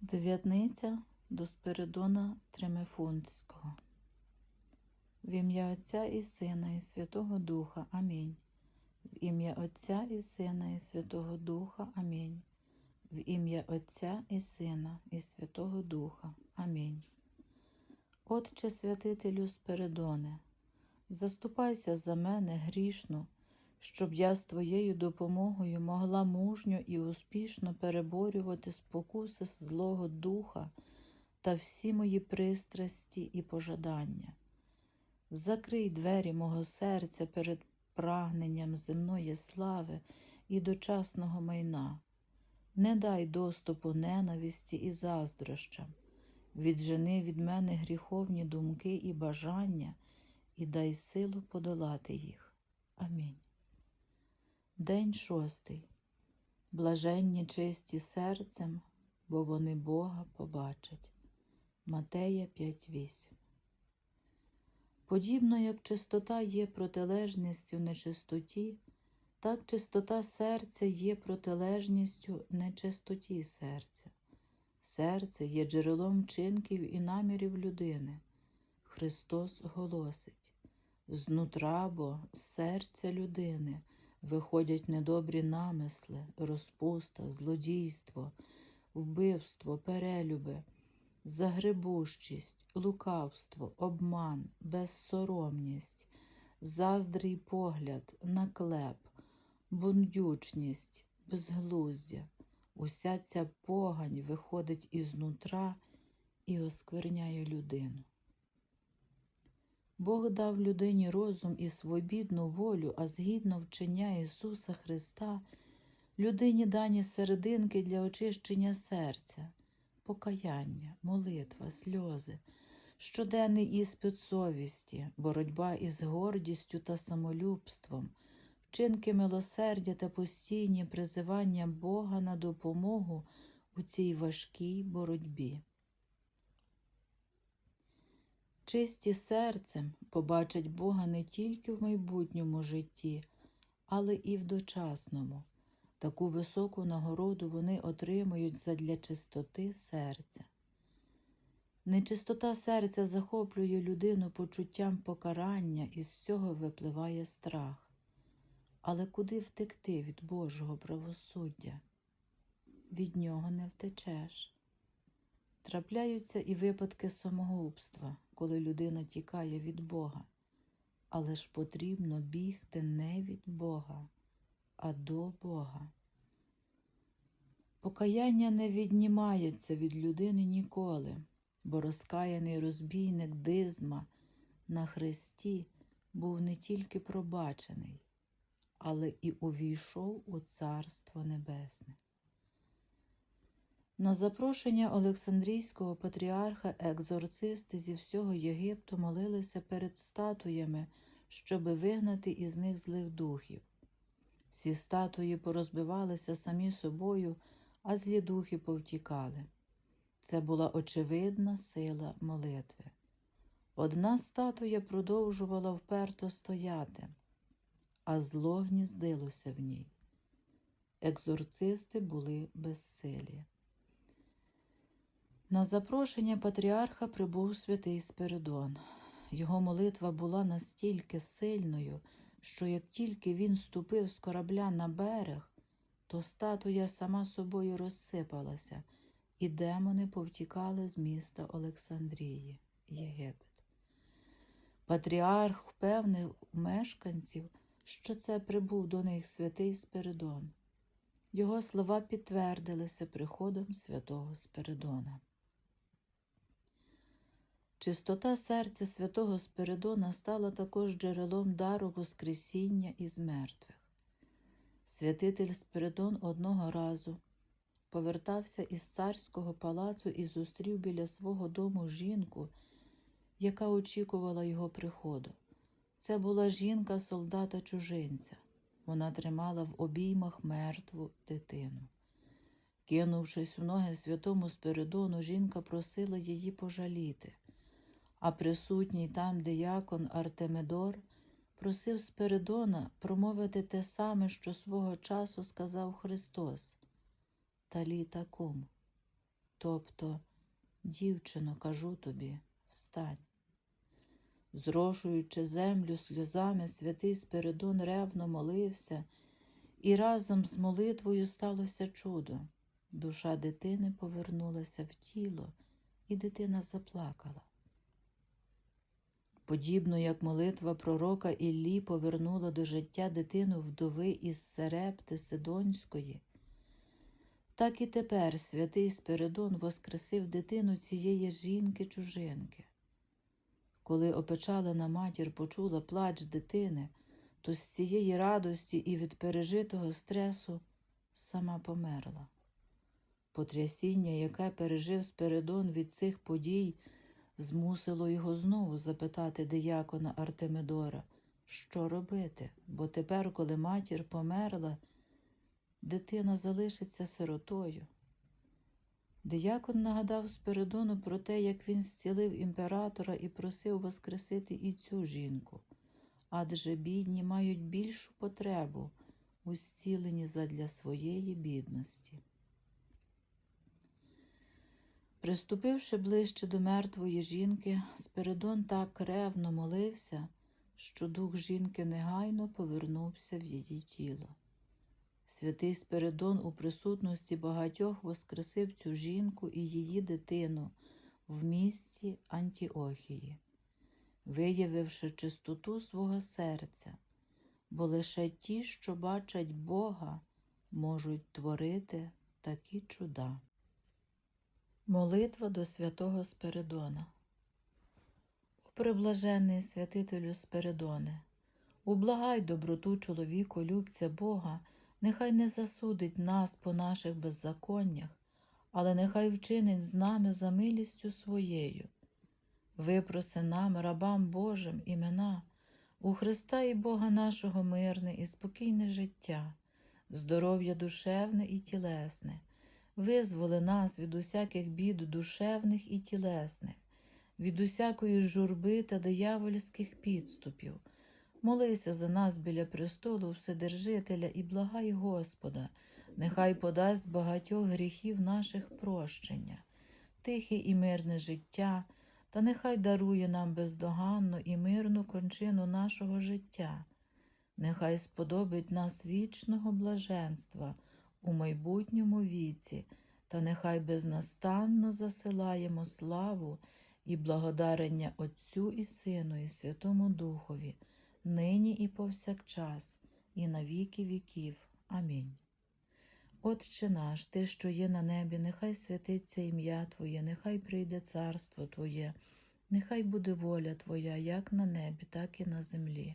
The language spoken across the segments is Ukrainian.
Дев'ятниця до Спиридона Тремефунтського. В ім'я Отця і Сина, і Святого Духа. Амінь. В ім'я Отця і Сина, і Святого Духа. Амінь. В ім'я Отця і Сина, і Святого Духа. Амінь. Отче святителю Спиридоне, заступайся за мене грішну, щоб я з твоєю допомогою могла мужньо і успішно переборювати спокуси Злого Духа та всі мої пристрасті і пожадання. Закрий двері мого серця перед прагненням земної слави і дочасного майна. Не дай доступу ненависті і заздрощам. Віджени від мене гріховні думки і бажання і дай силу подолати їх. Амінь. День шостий. Блаженні чисті серцем, бо вони Бога побачать. Матея 5.8 Подібно як чистота є протилежністю нечистоті, так чистота серця є протилежністю нечистоті серця. Серце є джерелом вчинків і намірів людини. Христос голосить знутра бо серця людини виходять недобрі намисли, розпуста, злодійство, вбивство, перелюби, загребущість, лукавство, обман, безсоромність, заздрий погляд, наклеп, бундючність, безглуздя. Уся ця погань виходить ізнутра і оскверняє людину. Бог дав людині розум і свобідну волю, а згідно вчення Ісуса Христа, людині дані серединки для очищення серця, покаяння, молитва, сльози, щоденний іспит совісті, боротьба із гордістю та самолюбством, вчинки милосердя та постійні призивання Бога на допомогу у цій важкій боротьбі. Чисті серцем побачать Бога не тільки в майбутньому житті, але і в дочасному. Таку високу нагороду вони отримують задля чистоти серця. Нечистота серця захоплює людину почуттям покарання, і з цього випливає страх. Але куди втекти від Божого правосуддя? Від нього не втечеш. Трапляються і випадки самогубства, коли людина тікає від Бога. Але ж потрібно бігти не від Бога, а до Бога. Покаяння не віднімається від людини ніколи, бо розкаяний розбійник дизма на хресті був не тільки пробачений, але і увійшов у Царство Небесне. На запрошення Олександрійського патріарха екзорцисти зі всього Єгипту молилися перед статуями, щоби вигнати із них злих духів. Всі статуї порозбивалися самі собою, а злі духи повтікали. Це була очевидна сила молитви. Одна статуя продовжувала вперто стояти, а зло гніздилося в ній. Екзорцисти були безсилі. На запрошення патріарха прибув святий Спиридон. Його молитва була настільки сильною, що як тільки він ступив з корабля на берег, то статуя сама собою розсипалася, і демони повтікали з міста Олександрії, Єгипет. Патріарх впевнив мешканців, що це прибув до них святий Спиридон. Його слова підтвердилися приходом святого Спиридона. Чистота серця святого Спиридона стала також джерелом дару Воскресіння із мертвих. Святитель Спиридон одного разу повертався із царського палацу і зустрів біля свого дому жінку, яка очікувала його приходу. Це була жінка солдата чужинця. Вона тримала в обіймах мертву дитину. Кинувшись в ноги святому Спиридону, жінка просила її пожаліти а присутній там диякон Артемидор просив Спиридона промовити те саме, що свого часу сказав Христос Таліта кум. тобто, дівчино, кажу тобі, встань. Зрошуючи землю сльозами, святий Спиридон ревно молився, і разом з молитвою сталося чудо. Душа дитини повернулася в тіло, і дитина заплакала. Подібно як молитва пророка Іллі повернула до життя дитину вдови із Серепти Сидонської, так і тепер святий Спиридон воскресив дитину цієї жінки-чужинки. Коли опечалена матір почула плач дитини, то з цієї радості і від пережитого стресу сама померла. Потрясіння, яке пережив Спиридон від цих подій, змусило його знову запитати диякона Артемидора, що робити, бо тепер, коли матір померла, дитина залишиться сиротою. Диякон нагадав Спиридону про те, як він зцілив імператора і просив воскресити і цю жінку, адже бідні мають більшу потребу у зціленні задля своєї бідності. Приступивши ближче до мертвої жінки, Спиридон так ревно молився, що дух жінки негайно повернувся в її тіло. Святий Спиридон у присутності багатьох воскресив цю жінку і її дитину в місті Антіохії, виявивши чистоту свого серця, бо лише ті, що бачать Бога, можуть творити такі чуда. Молитва до святого Спиридона. Приблажений святителю Спиридоне, ублагай доброту чоловіку любця Бога, нехай не засудить нас по наших беззаконнях, але нехай вчинить з нами за милістю своєю. Випроси нам, рабам Божим, імена, у Христа і Бога нашого мирне і спокійне життя, здоров'я душевне і тілесне, визволи нас від усяких бід душевних і тілесних, від усякої журби та диявольських підступів. Молися за нас біля престолу Вседержителя і благай Господа, нехай подасть багатьох гріхів наших прощення, тихе і мирне життя, та нехай дарує нам бездоганну і мирну кончину нашого життя, нехай сподобить нас вічного блаженства у майбутньому віці, та нехай безнастанно засилаємо славу і благодарення Отцю і Сину, і Святому Духові, нині і повсякчас, і на віки віків. Амінь. Отче наш, Ти, що є на небі, нехай святиться ім'я Твоє, нехай прийде царство Твоє, нехай буде воля Твоя, як на небі, так і на землі.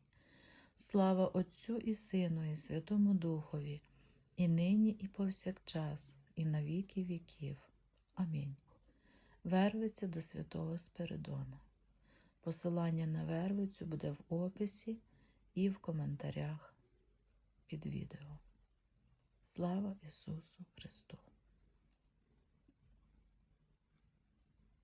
Слава Отцю і Сину, і Святому Духові, і нині, і повсякчас, і на віки віків. Амінь. Вервиться до святого Спиридона. Посилання на Вервицю буде в описі і в коментарях під відео. Слава Ісусу Христу!